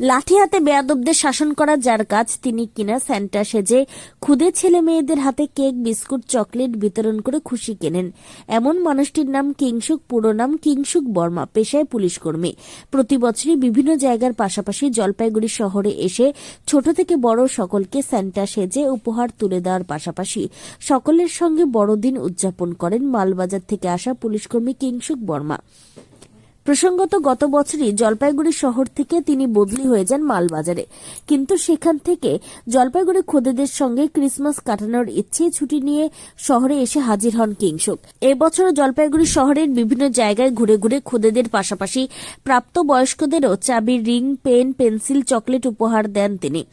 লাঠি হাতে বেয়াদবদের শাসন করা যার কাজ তিনি কিনা স্যান্টা সেজে খুদে ছেলে মেয়েদের হাতে কেক, বিস্কুট, চকলেট বিতরণ করে খুশি কেনেন। এমন মানুষটির নাম কিংসুক, পুরো নাম কিংসুক বর্মা, পেশায় পুলিশ কর্মী প্রতি বছরই বিভিন্ন জায়গার পাশাপাশি জলপাইগুড়ি শহরে এসে ছোট থেকে বড় সকলকে স্যান্টা সেজে উপহার তুলে দেওয়ার পাশাপাশি সকলের সঙ্গে বড়দিন উদযাপন করেন মালবাজার থেকে আসা পুলিশকর্মী কিংসুক বর্মা। প্রসঙ্গত, গত বছরই জলপাইগুড়ি শহর থেকে তিনি বদলি হয়ে যান মালবাজারে। কিন্তু সেখান থেকে জলপাইগুড়ি খোদেদের সঙ্গে ক্রিসমাস কাটানোর ইচ্ছে, ছুটি নিয়ে শহরে এসে হাজির হন কিংসুক। এবছর জলপাইগুড়ি শহরের বিভিন্ন জায়গায় ঘুরে ঘুরে খোদেদের পাশাপাশি প্রাপ্তবয়স্কদেরও চাবির রিং, পেন, পেন্সিল, চকলেট উপহার দেন তিনি।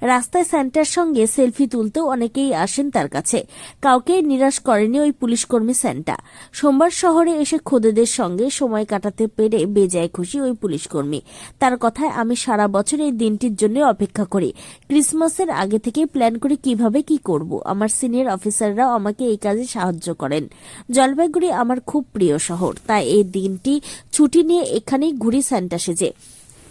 রাস্তায় স্যান্টার সঙ্গে সেলফি তুলতেও অনেকেই আসেন তার কাছে। কাউকে নিরাশ করেনি ওই পুলিশকর্মী স্যান্টা। সোমবার শহরে এসে খোদেদের সঙ্গে সময় কাটাতে পেরে বেজায় খুশি ওই পুলিশকর্মী। তার কথায়, আমি সারা বছর এই দিনটির জন্য অপেক্ষা করি। ক্রিসমাসের আগে থেকে প্ল্যান করে কীভাবে কি করব। আমার সিনিয়র অফিসাররাও আমাকে এই কাজে সাহায্য করেন। জলপাইগুড়ি আমার খুব প্রিয় শহর। তাই এই দিনটি ছুটি নিয়ে এখানেই ঘুরি স্যান্টা সেজে।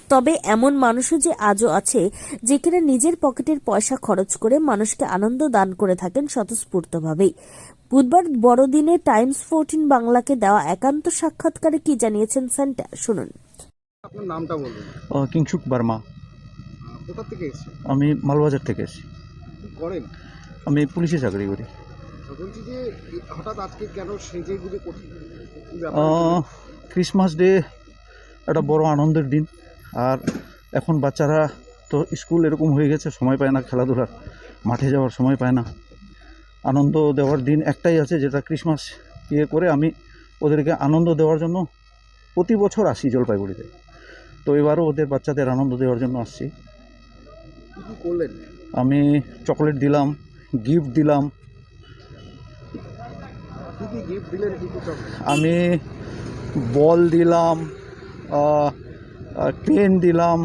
তবে এমন মানুষও যে আজও আছে যে কিনা নিজের পকেটের পয়সা খরচ করে মানুষকে আনন্দ দান করে থাকেন স্বতঃস্ফূর্তভাবেই বুধবার বড়দিনে টাইমস ফোরটিন বাংলাকে দেওয়া একান্ত সাক্ষাৎকারে কি জানিয়েছেন সেন্টা শুনুন। আপনার নামটা বলুন। ও, কিংসুক বার্মা। কোথা থেকে এসেছেন? আমি মালবাজার থেকে এসেছি। করেন? আমি পুলিশে চাকরি করি। বলছি যে হঠাৎ আজকে কেন সেজে গুজে ক্রিসমাস ডে একটা বড় আনন্দের দিন। আর এখন বাচ্চারা তো স্কুল এরকম হয়ে গেছে সময় পায় না খেলাধুলার মাঠে যাওয়ার সময় পায় না। আনন্দ দেওয়ার দিন একটাই আছে যেটা ক্রিসমাস ইয়ে করে আমি ওদেরকে আনন্দ দেওয়ার জন্য প্রতি বছর আসি জলপাইগুড়িতে। তো এবারও ওদের বাচ্চাদের আনন্দ দেওয়ার জন্য আসছি। করলেন? আমি চকলেট দিলাম গিফট দিলাম। আমি বল দিলাম পেন দিলাম।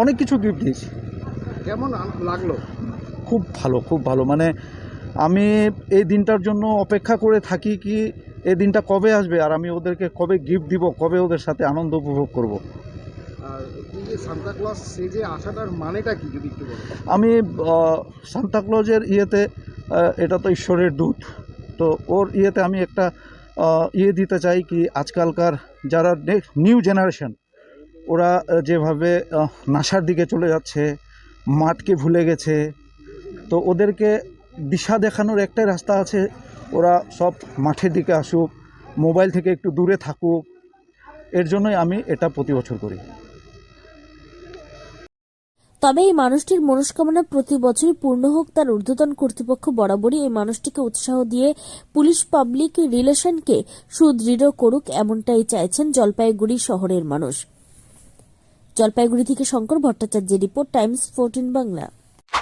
অনেক কিছু গিফট দিয়েছি। কেমন লাগল? খুব ভালো খুব ভালো। মানে আমি এই দিনটার জন্য অপেক্ষা করে থাকি কি এই দিনটা কবে আসবে আর আমি ওদেরকে কবে গিফট দিব কবে ওদের সাথে আনন্দ উপভোগ করব। আর এই যে আসাটার মানেটা কি যদি একটু বলেন? আমি সান্তাক্লজের ইয়েতে এটা তো ঈশ্বরের দূত। তো ওর ইয়েতে আমি একটা ইয়ে দিতে চাই কি আজকালকার যারা নিউ জেনারেশন ওরা যেভাবে নাসার দিকে চলে যাচ্ছে, মাঠকে ভুলে গেছে, তো ওদেরকে দিশা দেখানোর একটাই রাস্তা আছে, ওরা সব মাঠের দিকে আসুক, মোবাইল থেকে একটু দূরে থাকুক, এর জন্যই আমি এটা প্রতি বছর করি। তবে এই মানুষটির মনস্কামনা প্রতি বছরই পূর্ণ হোক, তার ঊর্ধ্বতন কর্তৃপক্ষ বরাবরই এই মানুষটিকে উৎসাহ দিয়ে পুলিশ পাবলিক রিলেশনকে সুদৃঢ় করুক, এমনটাই চাইছেন জলপাইগুড়ি শহরের মানুষ। জলপাইগুড়ি থেকে শঙ্কর ভট্টাচার্যের report Times Fourteen Bangla.